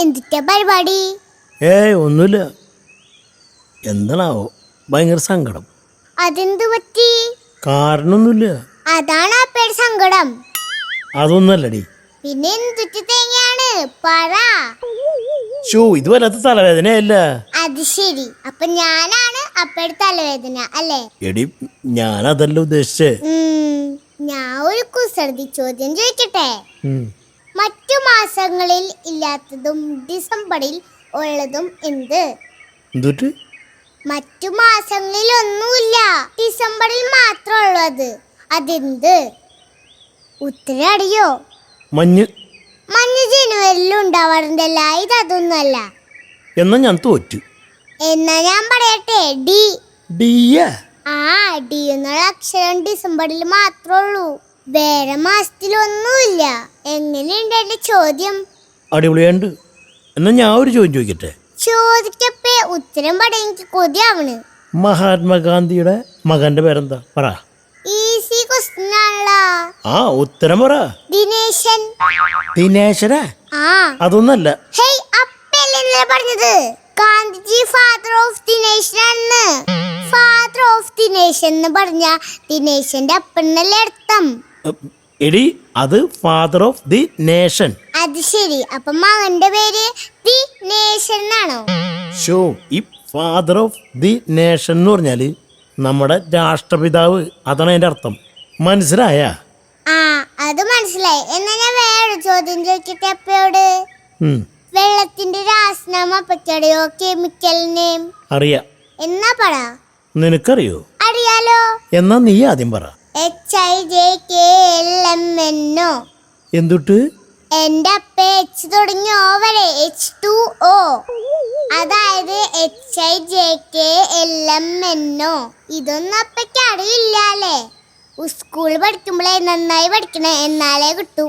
എന്തിട്ടാ പരിപാടി? ഏയ് ഒന്നുമില്ല. എന്താണാവോ? ഭയങ്കര സങ്കടം. അതെന്ത് പറ്റി? കാരണമൊന്നുമില്ല. അതാണ് പേര് സങ്കടം. അതൊന്നല്ലടി പിന്നെ എന്തിട്ട് തേങ്ങയാണ്? പറ. ഷോ ഇത് വല്ലാത്ത തലവേദനയല്ല? അത് ശരി. അപ്പൊ ഞാനാണ് അപ്പയുടെ തലവേദന അല്ലേ? എടി ഞാനതല്ല ഉദ്ദേശിച്ചേ. ഉം, ഞാൻ ഒരു കുസൃതി ചോദ്യം ചോദിക്കട്ടെ? ഉം. മാസങ്ങളിൽ ഇല്ലാത്തതും ഡിസംബറിൽ ഉള്ളതും എന്ത്? എന്തുട്ട്? മറ്റു മാസങ്ങളിൽ ഒന്നുമില്ല. ഡിസംബറിൽ മാത്രം ഉള്ളത്. അതെന്ത്? ഉത്തരം അറിയോ? മഞ്ഞ്. മഞ്ഞ് ജനുവരിയിൽ ഉണ്ടാവാറുണ്ടല്ല. ഇത് അതൊന്നുമല്ല. എന്നാ ഞാൻ തോറ്റു. എന്നാ ഞാൻ പറയട്ടെ? ഡി. ഡിയ? ആ ഡി എന്നുള്ള അക്ഷരം ഡിസംബറിൽ മാത്രമേ ഉള്ളൂ. വേറെ മാസത്തിലൊന്നുമില്ല. എങ്ങനെയുണ്ട് എന്റെ ചോദ്യം. അടിപൊളിയുണ്ട് എന്നാ ഞാൻ ഒരു ചോദ്യം ചോദിക്കട്ടെ? ചോദിക്കപ്പേ ഉത്തരം പറയാൻ എനിക്ക് കൊതിയാവണ്. മഹാത്മാഗാന്ധിയുടെ മകന്റെ പേരെന്താ? പറ. ഈസി ക്വസ്റ്റ്യൻ ആണല്ലോ. ആ ഉത്തരം പറ. ദിനേശൻ. ദിനേശന? ആ. അതൊന്നല്ല. ഹേയ് അപ്പല്ലേ പറഞ്ഞത്? ഗാന്ധിജി ഫാദർ ഓഫ് ദിനേശൻ ആണ് ഫാദർ ഓഫ് ദിനേശൻ എന്ന് പറഞ്ഞ ദിനേശന്റെ അപ്പനല്ലേ അർത്ഥം. എടി അത് ഫാദർ ഓഫ് ദി നേഷൻ അത് ശരി. അപ്പൊ മകന്റെ പേര് ദി നേഷൻ ആണോ ഷോ ഈ ഫാദർ ഓഫ് ദി നേഷൻ എന്ന് പറഞ്ഞാൽ നമ്മുടെ രാഷ്ട്രപിതാവ്. അതാണ് അതിന്റെ അർത്ഥം. മനസ്സിലായ? ആ അത് മനസ്സിലായി. എന്നാ ഞാൻ വേറെ ചോദ്യം ചോദിക്കട്ടെ അപ്പയോട്? വെള്ളത്തിന്റെ രാസനാമ അപ്പച്ചടയോ കെമിക്കൽ നെയിം അറിയാ. എന്നാ പറ? നിനക്കറിയോ? അറിയാലോ. എന്നാ നീ ആദ്യം പറ. എന്തുട്ട്? എന്റെ അപ്പ എച്ച് തുടങ്ങി ഓ വരെ എച്ച് ടു ഓ അതായത് H I J K L M എന്നോ ഇതൊന്നും അപ്പയ്ക്ക് അറിയില്ല അല്ലേ? സ്കൂൾ പഠിക്കുമ്പോഴേ നന്നായി പഠിക്കണേ എന്നാലേ കിട്ടൂ.